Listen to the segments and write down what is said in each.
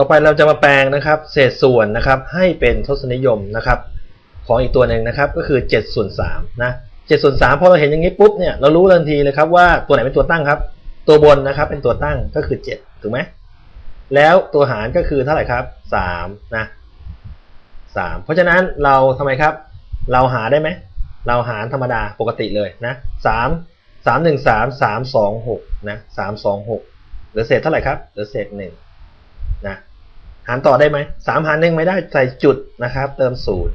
ต่อไปเราจะมาแปลงนะครับเศษส่วนนะครับให้เป็นทศนิยมนะครับของอีกตัวหนึ่งนะครับก็คือ7ส่วน3นะ7ส่วน3พอเราเห็นอย่างนี้ปุ๊บเนี่ยเรารู้ทันทีเลยครับว่าตัวไหนเป็นตัวตั้งครับ ตัวบนนะครับเป็นตัวตั้งก็คือ7ถูกไหมแล้วตัวหารก็คือเท่าไหร่ครับ3นะ3เพราะฉะนั้นเราทำไมครับ เราหาได้ไหมเราหารธรรมดาปกติเลยนะ3 3 1 3 3 2 6นะ3 2 6เหลือเศษเท่าไหร่ครับเหลือเศษ1นะ หารต่อได้ไหม3หาร1ไม่ได้ใส่จุดนะครับ เติมศูนย์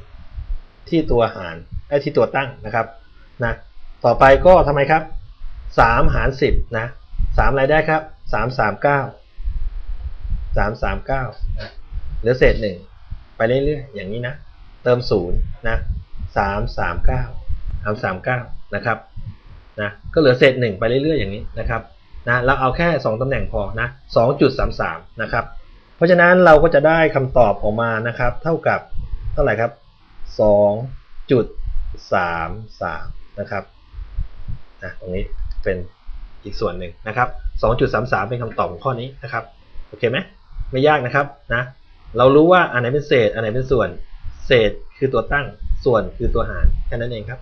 ที่ตัวหารไอ้ที่ตัวตั้งนะครับนะต่อไปก็ทำไมครับ3หาร10นะ3อะไรได้ครับ3 3 9 3 3 9นะเหลือเศษ1ไปเรื่อยๆอย่างนี้นะ เติมศูนย์นะ3 3 9 3 3 9นะครับนะก็เหลือเศษ1ไปเรื่อยๆอย่างนี้นะครับนะเราเอาแค่ 2ตำแหน่งพอนะ2.33 นะครับ ราะฉะนั้นเราก็จะได้คำตอบออกมานะครับ เท่ากับเท่าไหร่ครับ 2.33 นะครับนะตรงนี้เป็นอีกส่วนหนึ่งนะครับ 2.33 เป็นคำตอบของข้อนี้นะครับ โอเคไหมไม่ยากนะครับนะ เรารู้ว่าอันไหนเป็นเศษ อันไหนเป็นส่วน เศษคือตัวตั้ง ส่วนคือตัวหาร แค่นั้นเองครับ